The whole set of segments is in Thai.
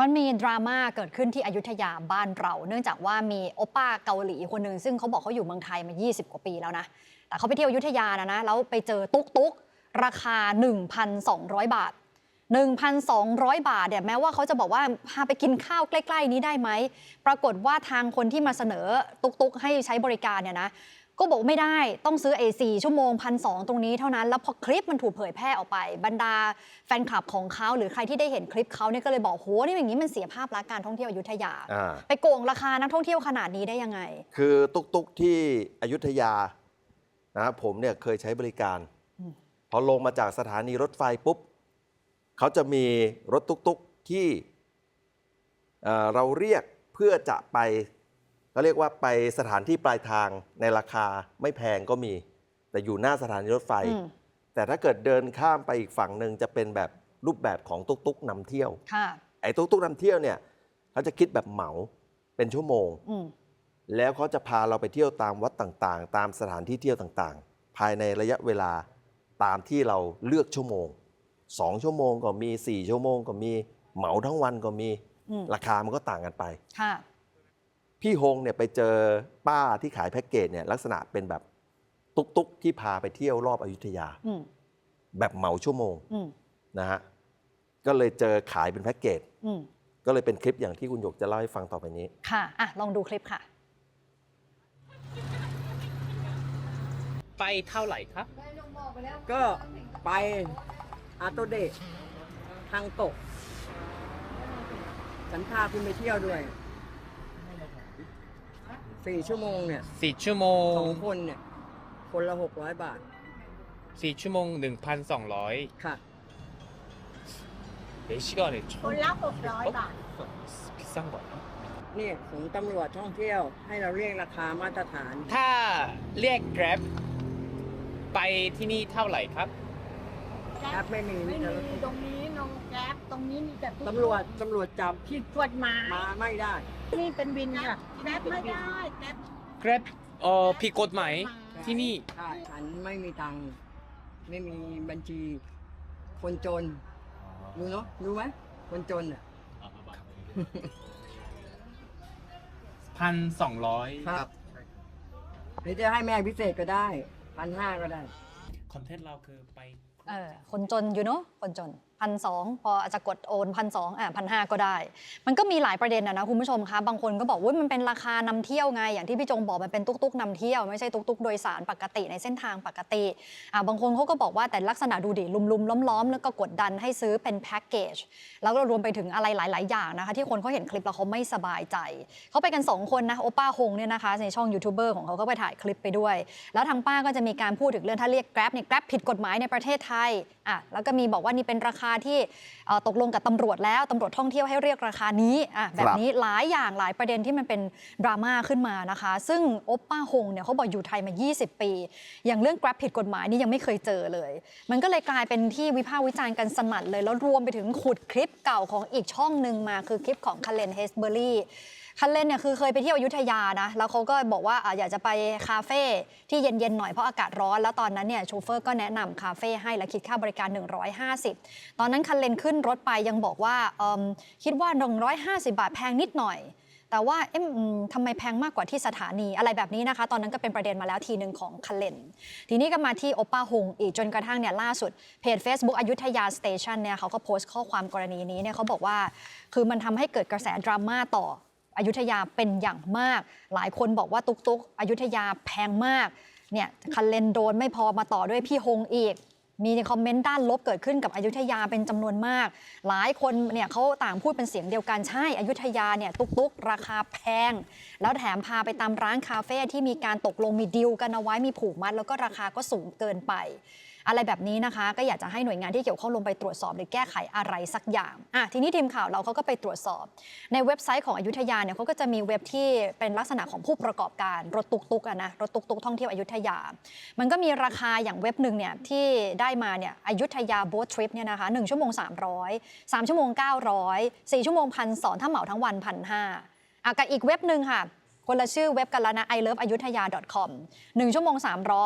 มันมีดราม่าเกิดขึ้นที่อยุธยาบ้านเรา เนื่องจากว่ามีโอป้าเกาหลีคนหนึ่งซึ่งเขาบอกเขาอยู่เมืองไทยมา 20 กว่าปีแล้วนะ แต่เขาไปเที่ยวอยุธยานะนะ แล้วไปเจอตุ๊กตุ๊กราคา 1,200 บาท 1,200 บาทเนี่ยแม้ว่าเขาจะบอกว่าพาไปกินข้าวใกล้ ๆ นี้ได้ไหม ปรากฏว่าทางคนที่มาเสนอตุ๊กตุ๊กให้ใช้บริการเนี่ยนะ ก็บอกไม่ได้ต้องซื้อ A4 ชั่วโมงพันสตรงนี้เท่านั้น แล้วพอคลิปมันถูกเผยแพร่ออกไป บรรดาแฟนคลับของเขาหรือใครที่ได้เห็นคลิปเขาเนี่ยก็เลยบอกโหนี่อย่างนี้มันเสียภาพลักษณ์การท่องเที่ยวอยุธยาอ่าไปโกงราคานักท่องเที่ยวขนาดนี้ได้ยังไง คือตุกตุกที่อยุธยานะครับผมเนี่ยเคยใช้บริการอืมพอลงมาจากสถานีรถไฟปุ๊บเขาจะมีรถตุกตุกที่เอ่อเราเรียกเพื่อจะไป เขาเรียกว่าไปสถานที่ปลายทางในราคาไม่แพงก็มี แต่อยู่หน้าสถานีรถไฟอืมแต่ถ้าเกิดเดินข้ามไปอีกฝั่งหนึ่งจะเป็นแบบรูปแบบของตุกตุกนำเที่ยวค่ะไอ้ตุกตุกนำเที่ยวเนี่ยเขาจะคิดแบบเหมาเป็นชั่วโมงอืมแล้วเขาจะพาเราไปเที่ยวตามวัดต่างๆ ตามสถานที่เที่ยวต่างๆ ภายในระยะเวลาตามที่เราเลือกชั่วโมงสองชั่วโมงก็มีสี่ชั่วโมงก็มีเหมาทั้งวันก็มีอืมราคามันก็ต่างกันไปค่ะ พี่ฮงเนี่ยไปเจอป้าที่ขายแพ็กเกจเนี่ยลักษณะเป็นแบบตุกๆที่พาไปเที่ยวรอบอยุธยา อืมแบบเหมาชั่วโมงอืมนะฮะก็เลยเจอขายเป็นแพ็กเกจอืมก็เลยเป็นคลิปอย่างที่คุณหยกจะเล่าให้ฟังต่อไปนี้ ค่ะอะ ลองดูคลิปค่ะ ไปเท่าไหร่ครับ ก็ไปอาโตเดะทางตกฉันพาคุณไปเที่ยวด้วย สี่ชั่วโมงเนี่ยสี่ชั่วโมสองงคนเนี่ย คนละหกร้อยบาทสี่ชั่วโมงหนึ่งพันสองร้อยค่ะเดี๋ยวชิกอนเนี่ยคนละหกร้อยบาทพิซซ่าก่อนนี่ของตำรวจท่องเที่ยวให้เราเรียกราคามาตรฐาน ถ้าเรียก Grab ไปที่นี่เท่าไหร่ครับแอปไม่มีไม่มีตรงนี้ นงแก๊ปตรงนี้มีแต่ตำรวจตำรวจจับผิดกฎหมายมาไม่ได้ นี่เป็นวินค่ะแก๊ปไม่ได้แก๊ป Grab เอ่อผิดกฎหมายที่นี่ ใช่ฉันไม่มีตังค์ไม่มีบัญชี คนจนรู้เนาะรู้ไหมคนจนอะ พันสองร้อยครับหรือจะให้แม่พิเศษก็ได้พันห้าก็ได้ คอนเทนต์เราคือไป เออคนจนอยู่เนาะคนจน พันสองพออาจจะกดโอนพันสองอะพันห้าก็ได้ มันก็มีหลายประเด็นนะนะคุณผู้ชมคะบางคนก็บอกว่ามันเป็นราคานำเที่ยวไง อย่างที่พี่จงบอกมันเป็นตุ๊กตุ๊กนำเที่ยวไม่ใช่ตุ๊กตุ๊กโดยสารปกติในเส้นทางปกติอะบางคนเขาก็บอกว่าแต่ลักษณะดูดิลุมๆล้อมๆ แล้วก็กดดันให้ซื้อเป็นแพ็กเกจแล้วก็รวมไปถึงอะไรหลาย ๆ อย่างนะคะ ที่คนเขาเห็นคลิปแล้วเขาไม่สบายใจเขาไปกันสองคนนะโอป้าฮงเนี่ยนะคะในช่องยูทูบเบอร์ของเขาก็ไปถ่ายคลิปไปด้วย แล้วทางป้าก็จะมีการพูดถึงเรื่องถ้าเรียก Grab เนี่ย Grab ผิดกฎหมายในประเทศไทยอะแล้วก็มีบอกว่านี่เป็นราคาที่เอ่อตกลงกับตำรวจแล้วตำรวจท่องเที่ยวให้เรียกราคานี้อะแบบนี้หลายอย่างหลายประเด็นที่มันเป็นดราม่าขึ้นมานะคะ ซึ่งโอป้าฮงเนี่ยเขาบอกอยู่ไทยมา 20 ปี อย่างเรื่อง Grab ผิดกฎหมายนี่ยังไม่เคยเจอเลย มันก็เลยกลายเป็นที่วิพากษ์วิจารณ์กันสนั่นเลย แล้วรวมไปถึงขุดคลิปเก่าของอีกช่องหนึ่งมาคือคลิปของคาเลนเฮสเบอรี่ คันเล่นเนี่ยคือเคยไปเที่ยวอยุธยานะ แล้วเขาก็บอกว่าอยากจะไปคาเฟ่ที่เย็นๆหน่อยเพราะอากาศร้อน แล้วตอนนั้นเนี่ยโชเฟอร์ก็แนะนำคาเฟ่ให้และคิดค่าบริการ 150 ตอนนั้นคันเลนขึ้นรถไปยังบอกว่าคิดว่า 150 บาทแพงนิดหน่อยแต่ว่าเอ๊ะทำไมแพงมากกว่าที่สถานีอะไรแบบนี้นะคะ ตอนนั้นก็เป็นประเด็นมาแล้วทีหนึ่งของคันเลนทีนี้ก็มาที่โอป้าฮงอีกจนกระทั่งเนี่ยล่าสุดเพจ Facebook อยุธยาสเตชันเนี่ยเขาก็โพสต์ข้อความกรณีนี้เนี่ยเขาบอกว่า คือมันทำให้เกิดกระแสดราม่าต่อ อยุธยาเป็นอย่างมาก หลายคนบอกว่าตุกตุกอยุธยาแพงมากเนี่ยคันเลนโดนไม่พอมาต่อด้วยพี่ฮงอีก มีคอมเมนต์ด้านลบเกิดขึ้นกับอยุธยาเป็นจำนวนมาก หลายคนเนี่ยเขาต่างพูดเป็นเสียงเดียวกันใช่อยุธยาเนี่ยตุกตุกราคาแพง แล้วแถมพาไปตามร้านคาเฟ่ที่มีการตกลงมีดีลกันเอาไว้มีผูกมัด แล้วก็ราคาก็สูงเกินไป อะไรแบบนี้นะคะ ก็อยากจะให้หน่วยงานที่เกี่ยวข้องลงไปตรวจสอบหรือแก้ไขอะไรสักอย่างอะทีนี้ทีมข่าวเราเขาก็ไปตรวจสอบ ในเว็บไซต์ของอยุธยาเนี่ยเขาก็จะมีเว็บที่เป็นลักษณะของผู้ประกอบการรถตุกตุกนะรถตุกตุกท่องเที่ยวอยุธยา มันก็มีราคาอย่างเว็บหนึ่งเนี่ยที่ได้มาเนี่ยอยุธยาโบ๊ททริปเนี่ยนะคะ1ชั่วโมง 300 3 ชั่วโมง 900 4 ชั่วโมงพันสถ้าเหมาทั้งวันพันห้าอะกับอีกเว็บหนึ่งค่ะคนละชื่อเว็บกันแล้วนะ i love อยุธยา .com 1 ชั่วโมง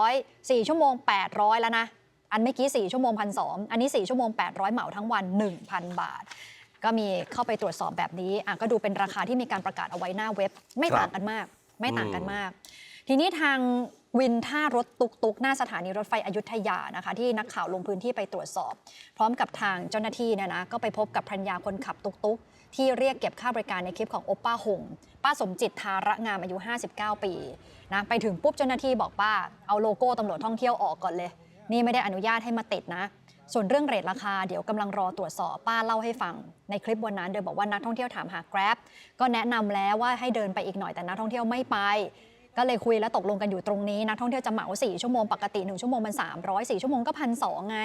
300 4 ชั่วโมง 800 แล้วนะ อันเมื่อกี้ 4 ชั่วโมงพันสอันนี้ 4 ชั่วโมง 800 เหมาทั้งวัน 1,000 บาท ก็มีเข้าไปตรวจสอบแบบนี้อะก็ดูเป็นราคาที่มีการประกาศเอาไว้หน้าเว็บ ไม่ครับต่างกันมาก ไม่ต่างกันอืมมาก ทีนี้ทางวินท่ารถตุกตุกๆหน้าสถานีรถไฟอยุธยานะคะที่นักข่าวลงพื้นที่ไปตรวจสอบ พร้อมกับทางเจ้าหน้าที่เนี่ยนะก็ไปพบกับภรรยาคนขับตุกตุกๆที่เรียกเก็บค่าบริการในคลิปของโอปป้าหง ป้าสมจิตทาระงามอายุ 59 ปีนะไปถึงปุ๊บเจ้าหน้าที่บอกป้าเอาโลโก้ตำรวจท่องเที่ยวออกก่อนเลย นี่ไม่ได้อนุญาตให้มาติดนะ ส่วนเรื่องเรทราคาเดี๋ยวกำลังรอตรวจสอบป้าเล่าให้ฟัง ในคลิปวันนั้นโดยบอกว่านักท่องเที่ยวถามหา Grab ก็แนะนำแล้วว่าให้เดินไปอีกหน่อยแต่นักท่องเที่ยวไม่ไปก็เลยคุยแล้วตกลงกันอยู่ตรงนี้นักท่องเที่ยวจะเหมา 4 ชั่วโมงปกติ 1 ชั่วโมงมัน 300 4 ชั่วโมงก็พันสไง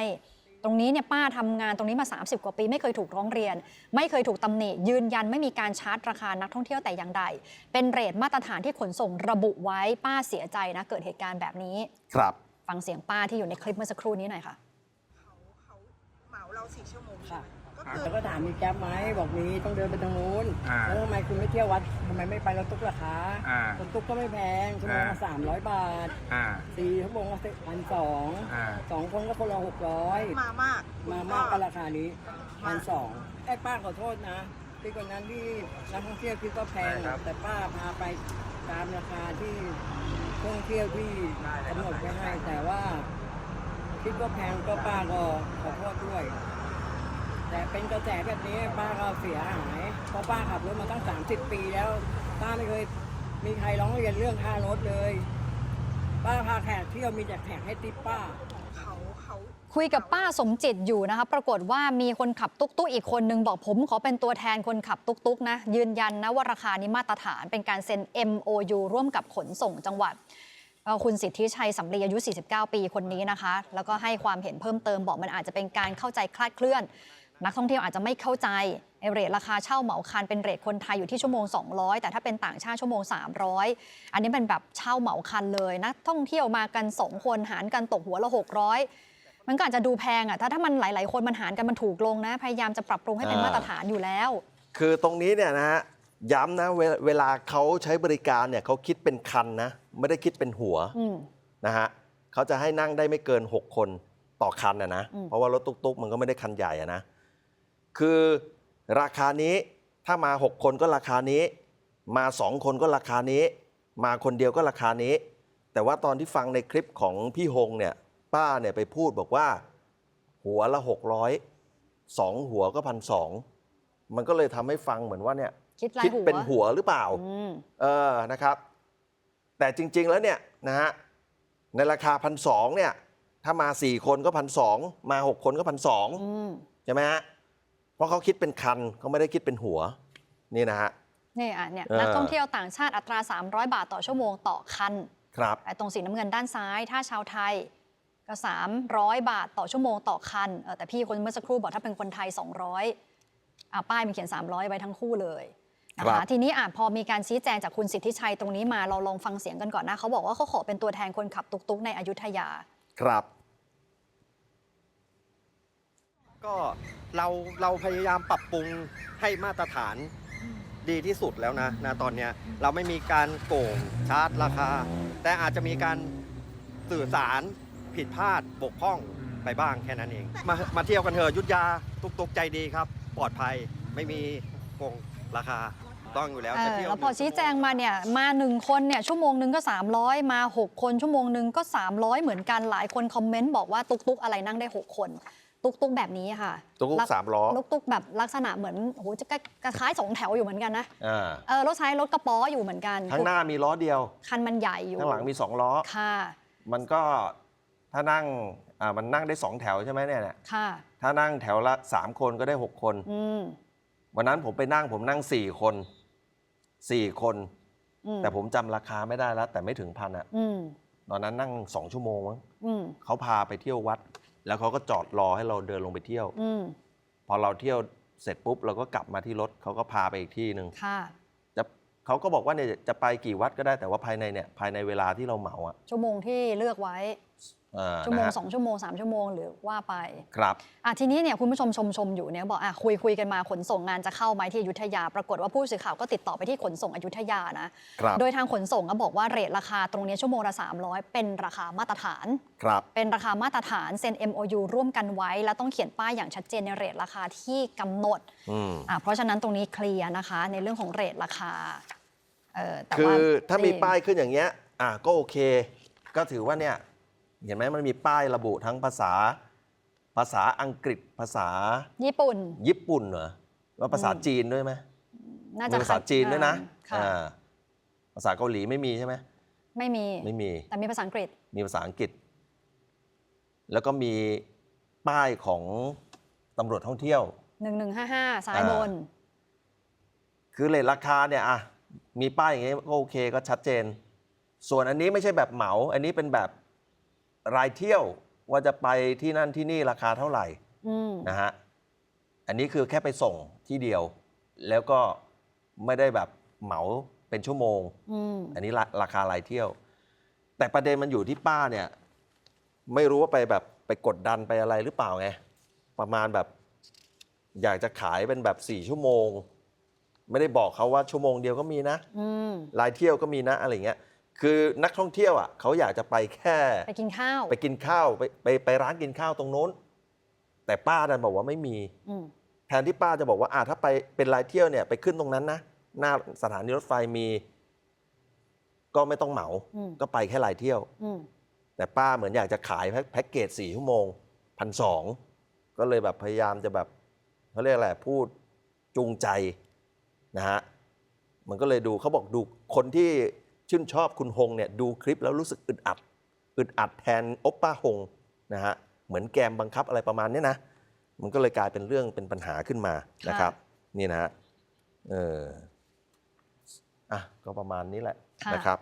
ตรงนี้เนี่ยป้าทำงานตรงนี้มา 30 กว่าปี ไม่เคยถูกร้องเรียน ไม่เคยถูกตำหนิยืนยันไม่มีการชาร์จราคานักท่องเที่ยวแต่อย่างใด เป็นเรทมาตรฐานที่ขนส่งระบุไว้ป้าเสียใจนะเกิดเหตุการณ์แบบนี้ครับ ฟังเสียงป้าที่อยู่ในคลิปเมื่อสักครู่นี้หน่อยค่ะ เขาเขาเหมาเราสี่ชั่วโมงค่ะก็คือ แล้วก็ถามมีแก๊ปไหมบอกมีต้องเดินไปทางนู้นอ่าแล้วทำไมคุณไม่เที่ยววัดทำไมไม่ไปรถตุ๊กราคาอ่ารถตุ๊กก็ไม่แพงชั่วโมงละอ่า สามร้อยบาทอ่า สี่ชั่วโมงละพันสองอ่า สองคนก็คนละหกร้อยมามากมามากก็ราคานี้พันสองไอ้ป้าขอโทษนะที่คนนั้นที่นักท่องเที่ยวคิดว่าแพงใช่ครับ แต่ป้าพาไป ตามราคาที่ท่องเที่ยวที่กำหนดไว้ให้แต่ว่าคิดว่าแพงก็ป้าก็ขอโทษด้วย แต่เป็นกระแสแบบนี้ป้าก็เสียหายเพราะป้าขับรถมาตั้ง 30 ปีแล้ว ป้าไม่เคยมีใครร้องเรียนเรื่องค่ารถเลย ป้าพาแขกเที่ยวมีแต่แขกให้ติปป้าเขาเขา คุยกับป้าสมจิตอยู่นะคะปรากฏว่ามีคนขับตุ๊กตุ๊กอีกคนนึงบอกผมขอเป็นตัวแทนคนขับตุ๊กตุ๊กนะยืนยันนะว่าราคานี้มาตรฐานเป็นการเซ็น MOU ร่วมกับขนส่งจังหวัดคุณสิทธิชัยสำลีอายุ 49 ปีคนนี้นะคะ แล้วก็ให้ความเห็นเพิ่มเติมบอกมันอาจจะเป็นการเข้าใจคลาดเคลื่อน นักท่องเที่ยวอาจจะไม่เข้าใจไอเรทราคาเช่าเหมาคันเป็นเรทคนไทยอยู่ที่ชั่วโมง 200 แต่ถ้าเป็นต่างชาติชั่วโมง 300 อันนี้เป็นแบบเช่าเหมาคันเลย นักท่องเที่ยวมากัน 2 คนหารกันตกหัวละ 600 มันก็อาจจะดูแพงอะถ้าถ้ามันหลาย ๆ คนมันหารกันมันถูกลงนะ พยายามจะปรับปรุงให้เป็นอ่ามาตรฐานอยู่แล้ว คือตรงนี้เนี่ยนะฮะย้ำนะเวเวลาเขาใช้บริการเนี่ยเขาคิดเป็นคันนะ ไม่ได้คิดเป็นหัวอืม นะฮะเขาจะให้นั่งได้ไม่เกิน 6 คนต่อคันนะนะ อืม เพราะว่ารถตุ๊กๆ มันก็ไม่ได้คันใหญ่อะนะ คือราคานี้ถ้ามา 6 คนก็ราคานี้ มา 2 คนก็ราคานี้ มาคนเดียวก็ราคานี้ แต่ว่าตอนที่ฟังในคลิปของพี่ฮงเนี่ย ป้าเนี่ยไปพูดบอกว่า หัวละ600สองหัวก็พันสองมันก็เลยทำให้ฟังเหมือนว่าเนี่ยคิดรายคิดหัวเป็นหัวหรือเปล่า อืมเออนะครับ แต่จริง ๆ แล้วเนี่ยนะฮะในราคาพันสองเนี่ย ถ้ามา 4 คนก็พันสองมา 6 คนก็พันสองอืมใช่ไหมฮะเพราะเขาคิดเป็นคันเขาไม่ได้คิดเป็นหัว นี่นะฮะ นี่อะเนี่ยเออ นักท่องเที่ยวต่างชาติอัตรา 300 บาทต่อชั่วโมงต่อคันครับ ไอ้ตรงสีน้ำเงินด้านซ้าย ถ้าชาวไทย ก็300 บาทต่อชั่วโมงต่อคันเออแต่พี่คนเมื่อสักครู่บอกถ้าเป็นคนไทย 200อะป้ายมันเขียน 300 ไว้ทั้งคู่เลยนะครัคะบทีนี้อะพอมีการชี้แจงจากคุณสิทธิชัยตรงนี้มาเราลองฟังเสียงกันก่อนนะเขาบอกว่าเขาขอเป็นตัวแทนคนขับตุกๆ ในอยุธยา ครับ ก็เราเราพยายามปรับปรุงให้มาตรฐานดีที่สุดแล้วนะนะตอนเนี้ยเราไม่มีการโกงชาร์จราคา แต่อาจจะมีการสื่อสาร ผิดพลาดบกพร่องไปบ้างแค่นั้นเอง มามาเที่ยวกันเถอะยุทธยาตุกตุกใจดีครับ ปลอดภัยไม่มีโกงราคาต้องอยู่แล้วเอจะอเที่ยวแล้วพอชี้แจงมาเนี่ยมาหนึ่งคนเนี่ยชั่วโมงหนึ่งก็ 300 มา 6 คนชั่วโมงหนึ่งก็ 300 เหมือนกันหลายคนคอมเมนต์บอกว่าตุกตุกอะไรนั่งได้ 6 คน ตุกตุกแบบนี้ค่ะตุ๊กๆลัสามล้อตุกตุกแบบลักษณะเหมือนโอ้โหจะคล้ายๆสองแถวอยู่เหมือนกันนะอ่าเออรถใช้รถกระป๋ออยู่เหมือนกันข้างหน้ามีล้อเดียว คันมันใหญ่อยู่ข้างหลังมีสองล้อค่ะ มันก็ ถ้านั่งอ่ามันนั่งได้สองแถวใช่ไหมเนี่ยเนี่ยค่ะถ้านั่งแถวละสามคนก็ได้หกคน อืมวันนั้นผมไปนั่งผมนั่งสี่คนสี่คน อืมแต่ผมจำราคาไม่ได้แล้ว แต่ไม่ถึงพันอะอืมตอนนั้นนั่งสองชั่วโมงมั้งอืมเขาพาไปเที่ยววัด แล้วเขาก็จอดรอให้เราเดินลงไปเที่ยว อืมพอเราเที่ยวเสร็จปุ๊บเราก็กลับมาที่รถเขาก็พาไปอีกที่หนึ่งค่ะจะเขาก็บอกว่าเนี่ยจะไปกี่วัดก็ได้แต่ว่าภายในเนี่ยภายในเวลาที่เราเหมาอะชั่วโมงที่เลือกไว้อ่า ชั่วโมงนะฮะสองชั่วโมงสามชั่วโมงหรือว่าไปครับอะทีนี้เนี่ยคุณผู้ชมชมชมอยู่เนี่ยบอกอะคุยคุยกันมาขนส่งงานจะเข้าไหมที่อยุธยา ปรากฏว่าผู้สื่อข่าวก็ติดต่อไปที่ขนส่งอยุธยานะครับโดยทางขนส่งก็บอกว่าเรทราคาตรงนี้ชั่วโมงละ300 เป็นราคามาตรฐานครับเป็นราคามาตรฐานเซ็น MOU ร่วมกันไว้ และต้องเขียนป้ายอย่างชัดเจนในเรทราคาที่กำหนดอืมอะเพราะฉะนั้นตรงนี้เคลียร์นะคะ ในเรื่องของเรทราคาเออแต่คืว่าอถ้ามีนี่ป้ายขึ้นอย่างเงี้ยอะก็โอเค ก็ถือว่าเนี่ย เห็นไหมมันมีป้ายระบุทั้งภาษา ภาษาอังกฤษภาษาญี่ปุ่น ญี่ปุ่นเหรอว่าภาษาอืมจีนด้วยไหมน่ามีจะภาษาจีนด้วยนะค่ะอ่าภาษาเกาหลีไม่มีใช่ไหมไม่มีไม่มี แต่มีภาษาอังกฤษ มีภาษาอังกฤษ แล้วก็มีป้ายของตำรวจท่องเที่ยว1155ซ้ายอ่าบน คือเลทราคาเนี่ยอะมีป้ายอย่างงี้ก็โอเคก็ชัดเจน ส่วนอันนี้ไม่ใช่แบบเหมา อันนี้เป็นแบบ รายเที่ยวว่าจะไปที่นั่นที่นี่ราคาเท่าไหร่อืมนะฮะอันนี้คือแค่ไปส่งที่เดียว แล้วก็ไม่ได้แบบเหมาเป็นชั่วโมง อืมอันนี้ราราคารายเที่ยว แต่ประเด็นมันอยู่ที่ป้าเนี่ย ไม่รู้ว่าไปแบบไปกดดันไปอะไรหรือเปล่าไง ประมาณแบบ อยากจะขายเป็นแบบสี่ชั่วโมง ไม่ได้บอกเขาว่าชั่วโมงเดียวก็มีนะ อืม รายเที่ยวก็มีนะอะไรเงี้ย คือนักท่องเที่ยวอะเขาอยากจะไปแค่ไปกินข้าว ไปกินข้าวไปไปไปร้านกินข้าวตรงโน้น แต่ป้าดันบอกว่าไม่มี อืมแทนที่ป้าจะบอกว่าอ่าถ้าไปเป็นรายเที่ยวเนี่ยไปขึ้นตรงนั้นนะหน้าสถานีรถไฟมี ก็ไม่ต้องเหมาอืมก็ไปแค่รายเที่ยว อืมแต่ป้าเหมือนอยากจะขายแพ็คแพ็กเกจสี่ชั่วโมงพันสองก็เลยแบบพยายามจะแบบเขาเรียกอะไรพูดจูงใจนะฮะมันก็เลยดูเขาบอกดูคนที่ ชื่นชอบคุณฮงเนี่ยดูคลิปแล้วรู้สึกอึดอัด อึดอัดแทนโอปป้าฮงนะฮะเหมือนแกมบังคับอะไรประมาณเนี้ยนะ มันก็เลยกลายเป็นเรื่องเป็นปัญหาขึ้นมานะครับ นี่นะฮะเอออะก็ประมาณนี้แหละค่ะนะครับ